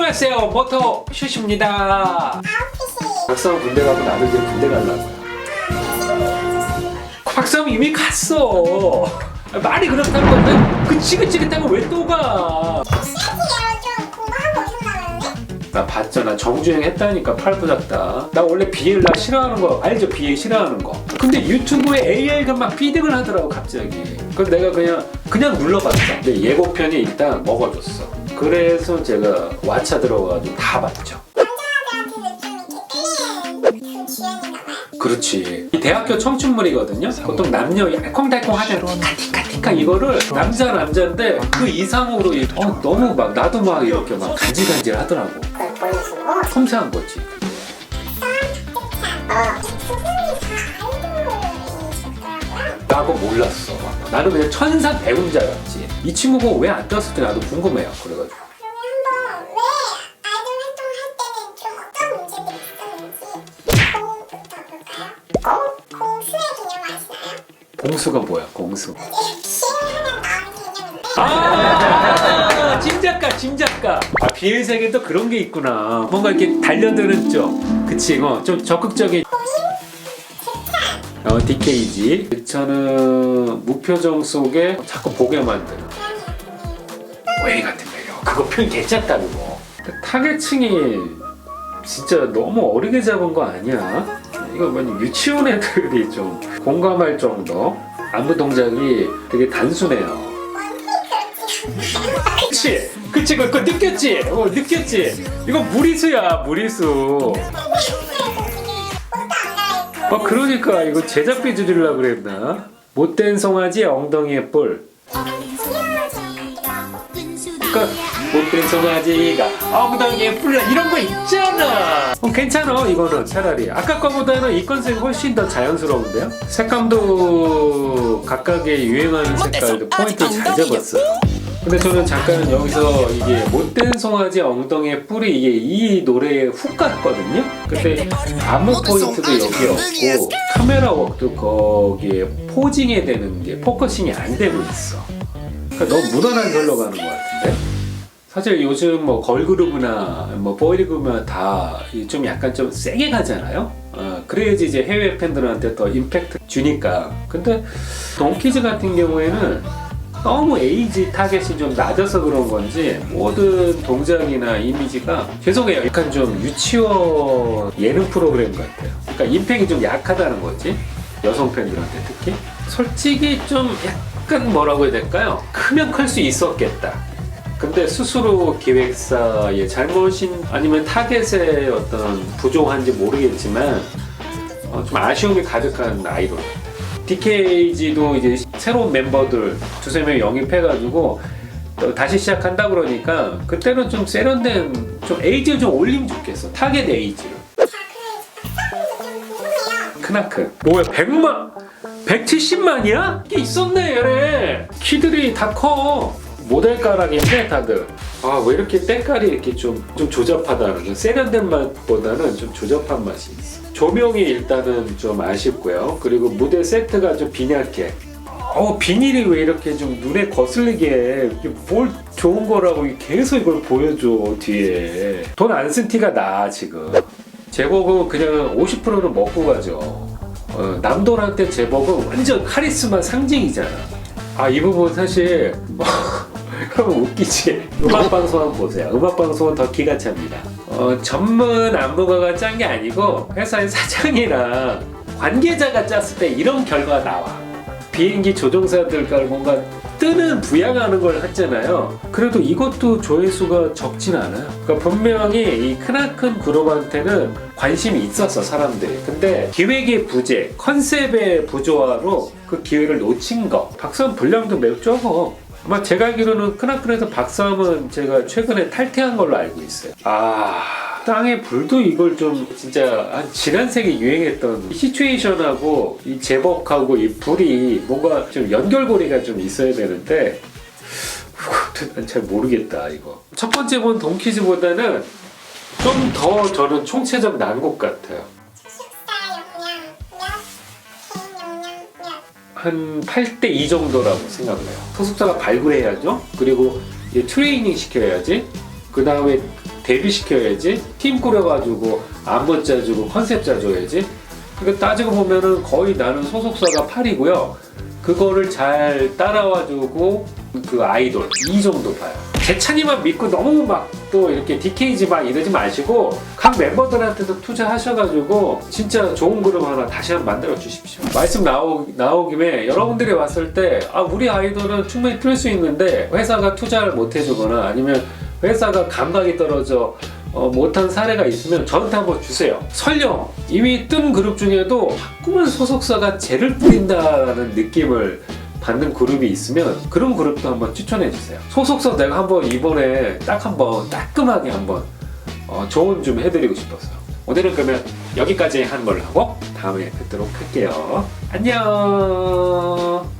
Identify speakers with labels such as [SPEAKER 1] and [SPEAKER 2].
[SPEAKER 1] 안녕하세요 모토 슈슈입니다. 박사람 군대 가고 나도 이제 군대 가려고요 박사람 이미 갔어. 말이 그렇다는 건데 그 지긋지긋한 거 왜 또 가? 나 봤잖아. 정주행 했다니까 팔부작다. 나 원래 BL 나 싫어하는 거 알죠? BL 싫어하는 거. 근데 유튜브에 AI가 막 피딩을 하더라고 갑자기. 그래서 내가 그냥 그냥 눌러봤어. 근데 예고편이 일단 먹어줬어 그래서 제가 왓챠 들어가가지고 다 봤죠. 그렇지. 이 대학교 청춘물이거든요. 보통 남녀 알콩달콩 하는 티카티카 이거를 남자 남자인데 그 이상으로 이- 어, 너무 막 나도 막 이렇게 막 간질간질 하더라고. 섬세한 거지. 나고 몰랐어 나는 그냥 천사 알았지 이 친구가 왜 안 떴을 때 나도 궁금해요 그래가지고. 봉수가 뭐야 봉수? 아! 짐작가 짐작가. 아 비엘 세계 또 그런 게 있구나. 뭔가 이렇게 달려드는 쪽. 그치 어, 좀 적극적인 어 DKG 저는 무표정 속에 자꾸 보게 만드는 오해 같은 매력 그거 표현 괜찮다 그거 타겟층이 진짜 너무 어리게 잡은 거 아니야? 이거 뭐냐 유치원 애들이 좀 공감할 정도 안무 동작이 되게 단순해요 그치? 그치 그거 느꼈지? 어, 느꼈지? 이거 무리수야 무리수 어 그러니까 이거 제작비 줄이려고 그랬나? 못된 송아지 엉덩이에 뿔. 그러니까 못된 송아지가 엉덩이에 뿔 이런 거 있잖아. 어, 괜찮아 이거는 차라리. 아까 거보다는 이 컨셉이 훨씬 더 자연스러운데요? 색감도 각각의 유행하는 색깔도 포인트 잘 잡았어요 근데 저는 잠깐 여기서 이게 못된 송아지 엉덩이에 뿔이 이게 이 노래에 훅 갔거든요. 근데 안무 포인트도 여기 없고 카메라 웍도 거기에 포징에 되는 게 포커싱이 안 되고 있어. 그러니까 너무 무난하게 흘러가는 것 같은데. 사실 요즘 뭐 걸그룹이나 뭐 보이그룹이나 다 좀 약간 좀 세게 가잖아요. 어, 그래야지 이제 해외 팬들한테 더 임팩트 주니까. 근데 동키즈 같은 경우에는 너무 에이지 타겟이 좀 낮아서 그런 건지 모든 동작이나 이미지가 죄송해요. 약간 좀 유치원 예능 프로그램 같아요. 그러니까 임팩이 좀 약하다는 거지. 여성 팬들한테 특히. 솔직히 좀 약간 뭐라고 해야 될까요? 크면 클 수 있었겠다. 근데 스스로 기획사의 잘못인 아니면 타겟의 어떤 부족한지 모르겠지만 어, 좀 아쉬움이 가득한 아이돌 DKG도 이제 새로운 멤버들 두세 명 영입해가지고 또 다시 시작한다 그러니까 그때는 좀 세련된 좀 에이지를 좀 올리면 좋겠어. 타겟 에이지를 크나크. 뭐야 100만 170만이야? 이게 있었네 얘네 키들이 다 커. 모델가락인데 다들 아 왜 이렇게 때깔이 이렇게 좀, 좀 조잡하다는 거 세련된 맛보다는 좀 조잡한 맛이 있어 조명이 일단은 좀 아쉽고요. 그리고 무대 세트가 좀 빈약해. 어 비닐이 왜 이렇게 좀 눈에 거슬리게 뭘 좋은 거라고 계속 이걸 보여줘 뒤에. 돈 안 쓴 티가 나 지금. 제복은 그냥 50%는 먹고 가죠. 어, 남돌한테 제복은 완전 카리스마 상징이잖아. 아 이 부분 사실 뭐 그러면 웃기지 음악 방송 한번 보세요 음악 방송은 더 기가 찹니다 어, 전문 안무가가 짠 게 아니고 회사의 사장이나 관계자가 짰을 때 이런 결과가 나와 비행기 조종사들과 뭔가 뜨는 부양하는 걸 했잖아요. 그래도 이것도 조회수가 적진 않아요. 그러니까 분명히 이 크나큰 그룹한테는 관심이 있었어 사람들이. 근데 기획의 부재, 컨셉의 부조화로 그 기회를 놓친 거. 박사람 분량도 매우 적어. 아마 제가 알기로는 크나큰에서 박사함은 제가 최근에 탈퇴한 걸로 알고 있어요. 아. 땅의 불도 이걸 좀 진짜 한 지난 세기 유행했던 이 시츄에이션하고 이 제복하고 이 불이 뭔가 좀 연결고리가 좀 있어야 되는데 난잘 모르겠다 이거 첫 번째 본 동키즈보다는 좀 더 저는 총체적 난곡 같아요 한 8대 2 정도라고 생각해요. 소속사가 발굴해야죠. 그리고 이제 트레이닝 시켜야지. 그 다음에 데뷔시켜야지. 팀 꾸려가지고 안무 짜주고 컨셉 짜줘야지. 그러니까 따지고 보면은 거의 나는 소속사가 8이고요 그거를 잘 따라와주고 그 아이돌 이 정도 봐요. 재찬이만 믿고 너무 막 또 이렇게 DK지 막 이러지 마시고 각 멤버들한테도 투자하셔가지고 진짜 좋은 그룹 하나 다시 한번 만들어 주십시오. 말씀 나오, 나오 김에 여러분들이 왔을 때 아, 우리 아이돌은 충분히 틀 수 있는데 회사가 투자를 못 해주거나 아니면 회사가 감각이 떨어져 어, 못한 사례가 있으면 저한테 한번 주세요. 설령 이미 뜬 그룹 중에도 자꾸만 소속사가 죄를 뿌린다라는 느낌을 받는 그룹이 있으면 그런 그룹도 한번 추천해 주세요. 소속사 내가 한번 이번에 딱 한번 따끔하게 한번 어, 조언 좀 해드리고 싶었어요. 오늘은 그러면 여기까지 걸로 하고 다음에 뵙도록 할게요. 안녕.